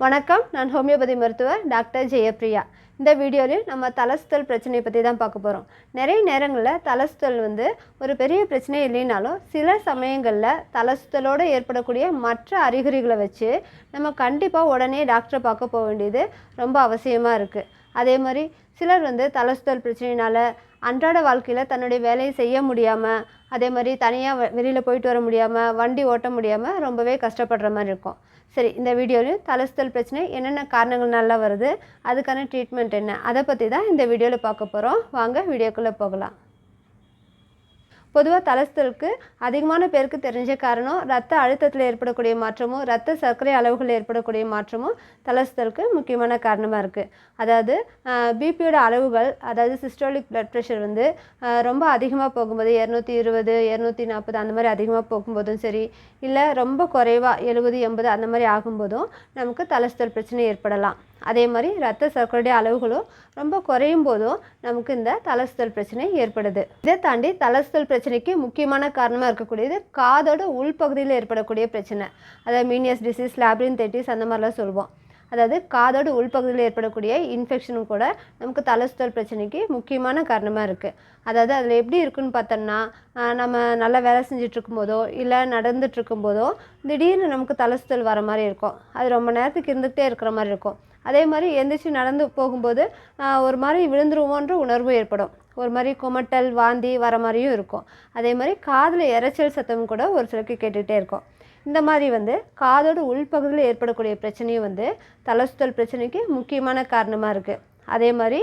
வணக்கம். நான் ஹோமியோபதி மருத்துவர் டாக்டர் ஜெயப்ரியா இந்த வீடியோவில் நம்ம தலசுத்தல் பிரச்சனையை பற்றி தான் பார்க்க போகிறோம் நிறைய நேரங்களில் தலசுத்தல் வந்து ஒரு பெரிய பிரச்சனை இல்லைனாலும் சில சமயங்களில் தலசுத்தலோடு ஏற்படக்கூடிய மற்ற அறிகுறிகளை வச்சு நம்ம கண்டிப்பாக உடனே டாக்டரை பார்க்க போக வேண்டியது ரொம்ப அவசியமாக இருக்குது அதே மாதிரி சிலர் வந்து தலசுத்தல் பிரச்சனையினால் அன்றாட வாழ்க்கையில் தன்னுடைய வேலையை செய்ய முடியாமல் அதே மாதிரி தனியாக வெளியில் போயிட்டு வர முடியாமல் வண்டி ஓட்ட முடியாமல் ரொம்பவே கஷ்டப்படுற மாதிரி இருக்கும். சரி இந்த வீடியோவில் தலசுத்தல் பிரச்சனை என்னென்ன காரணங்கள்னால வருது அதுக்கான ட்ரீட்மெண்ட் என்ன அதை பற்றி தான் இந்த வீடியோவில் பார்க்க போகிறோம் வாங்க வீடியோக்குள்ளே போகலாம். பொதுவாக தலஸ்தலுக்கு அதிகமான பேருக்கு தெரிஞ்ச காரணம் ரத்த அழுத்தத்தில் ஏற்படக்கூடிய மாற்றமும் ரத்த சர்க்கரை அளவுகளில் ஏற்படக்கூடிய மாற்றமும் தலஸ்தலுக்கு முக்கியமான காரணமாக இருக்குது அதாவது பிபியோட அளவுகள் அதாவது சிஸ்டாலிக் பிளட் ப்ரெஷர் வந்து ரொம்ப அதிகமாக போகும்போது இரநூத்தி இருபது இரநூத்தி நாற்பது அந்த மாதிரி அதிகமாக போகும்போதும் சரி இல்லை ரொம்ப குறைவாக எழுபது எண்பது அந்த மாதிரி ஆகும்போதும் நமக்கு தலஸ்தல் பிரச்சனை ஏற்படலாம். அதே மாதிரி ரத்த சர்க்கரையுடைய அளவுகளும் ரொம்ப குறையும் போதும் நமக்கு இந்த தலசுதல் பிரச்சனை ஏற்படுது. இதை தாண்டி தலசுதல் பிரச்சனைக்கு முக்கியமான காரணமாக இருக்கக்கூடியது காதோட உள்பகுதியில் ஏற்படக்கூடிய பிரச்சனை. அதாவது மீனியஸ் டிசீஸ் லேப்ரின்தைட்டிஸ் அந்த மாதிரிலாம் சொல்லுவோம் அதாவது காதோட உள்பகுதியில் ஏற்படக்கூடிய இன்ஃபெக்ஷனும் கூட நமக்கு தலசுதல் பிரச்சனைக்கு முக்கியமான காரணமாக இருக்குது அதாவது அதில் எப்படி இருக்குன்னு பார்த்தோம்னா நம்ம நல்லா வேலை செஞ்சிட்ருக்கும் போதோ இல்லை நடந்துகிட்ருக்கும் போதோ திடீர்னு நமக்கு தலசுதல் வர மாதிரி இருக்கும். அது ரொம்ப நேரத்துக்கு இருந்துகிட்டே இருக்கிற மாதிரி இருக்கும். அதே மாதிரி எந்திரிச்சு நடந்து போகும்போது ஒரு மாதிரி விழுந்துருவோன்ற உணர்வு ஏற்படும். ஒரு மாதிரி குமட்டல் வாந்தி வர மாதிரியும் இருக்கும். அதே மாதிரி காதில் இறைச்சல் சத்தமும் கூட ஒரு சிலருக்கு கேட்டுகிட்டே இருக்கும். இந்த மாதிரி வந்து காதோட உள்பகுதியில் ஏற்படக்கூடிய பிரச்சனையும் வந்து தலசுத்தல் பிரச்சனைக்கு முக்கியமான காரணமாக இருக்குது அதே மாதிரி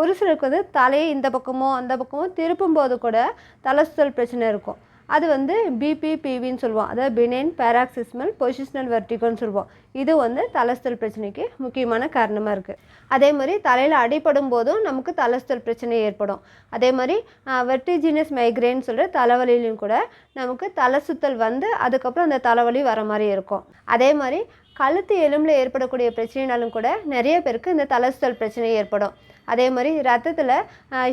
ஒரு சிலருக்கு வந்து தலையை இந்த பக்கமோ அந்த பக்கமோ திருப்பும் போது கூட தலசுத்தல் பிரச்சனை இருக்கும். அது வந்து பிபிபிவின்னு சொல்லுவோம். அதாவது பினைன் பேராக்சிஸ்மல் பொசிஷனல் வெர்டிகோன்னு சொல்லுவோம். இது வந்து தலஸ்தல் பிரச்சனைக்கு முக்கியமான காரணமாக இருக்குது அதே மாதிரி தலையில் அடிபடும் போதும் நமக்கு தலஸ்தல் பிரச்சனை ஏற்படும். அதே மாதிரி வெர்டிஜினஸ் மைக்ரேன் சொல்கிற தலைவலியிலும் கூட நமக்கு தலை சுத்தல் வந்து அதுக்கப்புறம் அந்த தலைவலி வர மாதிரி இருக்கும். அதே மாதிரி கழுத்து எலும்பில் ஏற்படக்கூடிய பிரச்சனைனாலும் கூட நிறைய பேருக்கு இந்த தலசுத்தல் பிரச்சனை ஏற்படும். அதே மாதிரி ரத்தத்தில்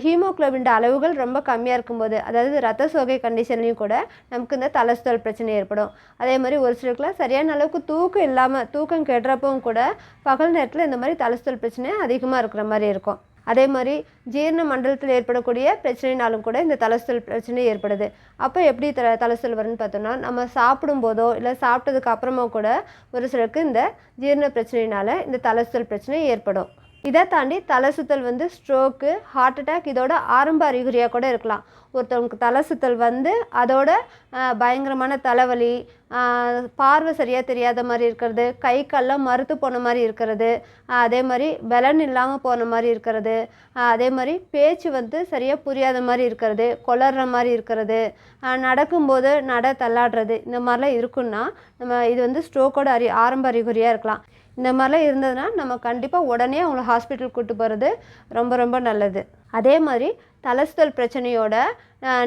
ஹீமோக்ளோபின் அளவுகள் ரொம்ப கம்மியாக இருக்கும்போது அதாவது ரத்த சோகை கண்டிஷன்லையும் கூட நமக்கு இந்த தலசுத்தல் பிரச்சனை ஏற்படும். அதே மாதிரி ஒரு சிலருக்குலாம் சரியான அளவுக்கு தூக்கம் இல்லாமல் தூக்கம் கெடுறப்பவும் கூட பகல் நேரத்தில் இந்த மாதிரி தலசுத்தல் பிரச்சனை அதிகமாக இருக்கிற மாதிரி இருக்கும். அதே மாதிரி ஜீரண மண்டலத்தில் ஏற்படக்கூடிய பிரச்சனைனாலும் கூட இந்த தலசுத்தல் பிரச்சனை ஏற்படுது. அப்போ எப்படி த தலசுத்தல் வரும்னு பார்த்தோம்னா நம்ம சாப்பிடும்போதோ இல்லை சாப்பிட்டதுக்கு அப்புறமா கூட ஒரு சிலருக்கு இந்த ஜீரண பிரச்சனையினால இந்த தலசுத்தல் பிரச்சனை ஏற்படும். இதை தாண்டி தலை சுத்தல் வந்து ஸ்ட்ரோக்கு ஹார்ட் அட்டாக் இதோட ஆரம்ப அறிகுறியாக கூட இருக்கலாம். ஒருத்தவங்களுக்கு தலை சுத்தல் வந்து அதோட பயங்கரமான தலைவலி பார்வை சரியாக தெரியாத மாதிரி இருக்கிறது கை கல்லாம் மறுத்து போன மாதிரி இருக்கிறது அதே மாதிரி பலன் இல்லாமல் போன மாதிரி இருக்கிறது அதே மாதிரி பேச்சு வந்து சரியாக புரியாத மாதிரி இருக்கிறது கொளர்ற மாதிரி இருக்கிறது நடக்கும்போது நட தள்ளாடுறது இந்த மாதிரிலாம் இருக்குன்னா நம்ம இது வந்து ஸ்ட்ரோக்கோட அறி ஆரம்ப அறிகுறியாக இருக்கலாம். இந்த மாதிரிலாம் இருந்ததுன்னா நம்ம கண்டிப்பாக உடனே அவங்கள ஹாஸ்பிட்டல் கூட்டு போகிறது ரொம்ப ரொம்ப நல்லது. அதே மாதிரி தலசுதல் பிரச்சனையோட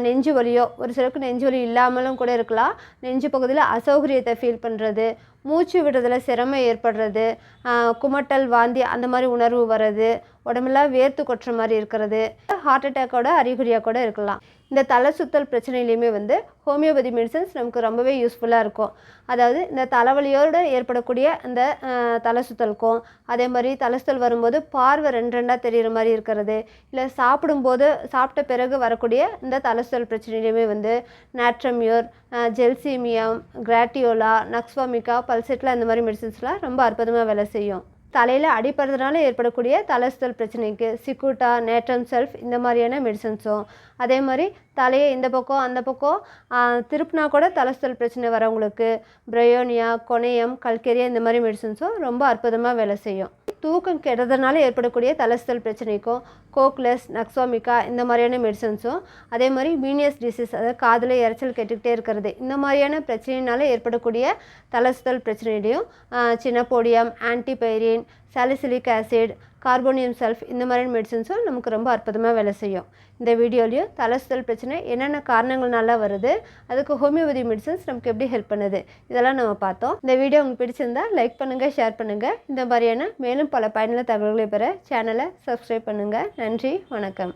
நெஞ்சு வலியோ ஒரு சிலருக்கு நெஞ்சு வலி இல்லாமலும் கூட இருக்கலாம். நெஞ்சு பகுதியில் அசௌகரியத்தை ஃபீல் பண்ணுறது மூச்சு விடுறதுல சிரமம் ஏற்படுறது குமட்டல் வாந்தி அந்த மாதிரி உணர்வு வர்றது உடம்பெல்லாம் வேர்த்து கொட்டுற மாதிரி இருக்கிறது ஹார்ட் அட்டாக்கோட அறிகுறியாக கூட இருக்கலாம். இந்த தலை சுத்தல் பிரச்சனையிலையுமே வந்து ஹோமியோபதி மெடிசன்ஸ் நமக்கு ரொம்பவே யூஸ்ஃபுல்லாக இருக்கும். அதாவது இந்த தலைவலியோடு ஏற்படக்கூடிய அந்த தலை சுத்தலுக்கும் அதே மாதிரி தலை சுத்தல் வரும்போது பார்வை ரெண்டு ரெண்டாக தெரிகிற மாதிரி இருக்கிறது இல்லை சாப்பிடும்போது சாப்பிட்ட பிறகு வரக்கூடிய இந்த தலை சுத்தல் பிரச்சனையிலையுமே வந்து நாட்ரமியூர் ஜெல்சீமியம் கிராட்டியோலா நக்ஸ்வாமிகா பல்செட்லாம் இந்த மாதிரி மெடிசன்ஸ்லாம் ரொம்ப அற்புதமாக வேலை செய்யும். தலையில் அடிப்படுறதுனால ஏற்படக்கூடிய தலசுத்தல் பிரச்சனைக்கு சிக்குட்டா நேட்ரம் செல்ஃப் இந்த மாதிரியான மெடிசன்ஸும் அதே மாதிரி தலையை இந்த பக்கம் அந்த பக்கம் திருப்பினா கூட தலசுத்தல் பிரச்சனை வரவங்களுக்கு பிரயோனியா கொனையம் கல்கேரியா இந்த மாதிரி மெடிசன்ஸும் ரொம்ப அற்புதமாக வேலை செய்யும். தூக்கம் கெடுறதுனால ஏற்படக்கூடிய தலசுத்தல் பிரச்சனைக்கும் கோக்லஸ் நக்ஸோமிகா இந்த மாதிரியான மெடிசன்ஸும் அதே மாதிரி மீனியஸ் டிசீஸ் அதாவது காதில் இரைச்சல் கேட்டுக்கிட்டே இருக்கிறது இந்த மாதிரியான பிரச்சனையினால ஏற்படக்கூடிய தலஸ்தல் பிரச்சனையிலையும் சின்னப்போடியம் antipyrine salicylic acid carbonium sulph இந்த மாதிரியான மெடிசன்ஸும் நமக்கு ரொம்ப அற்புதமாக வேலை செய்யும். இந்த வீடியோலையும் தலசுதல் பிரச்சனை என்னென்ன காரணங்கள்னால வருது அதுக்கு ஹோமியோபதி மெடிசன்ஸ் நமக்கு எப்படி ஹெல்ப் பண்ணுது இதெல்லாம் நம்ம பார்த்தோம். இந்த வீடியோ உங்களுக்கு பிடிச்சிருந்தா லைக் பண்ணுங்கள் ஷேர் பண்ணுங்கள் இந்த மாதிரியான மேலும் பல பயனுள்ள தகவல்களை பெற சேனலை சப்ஸ்கிரைப் பண்ணுங்கள் நன்றி வணக்கம்.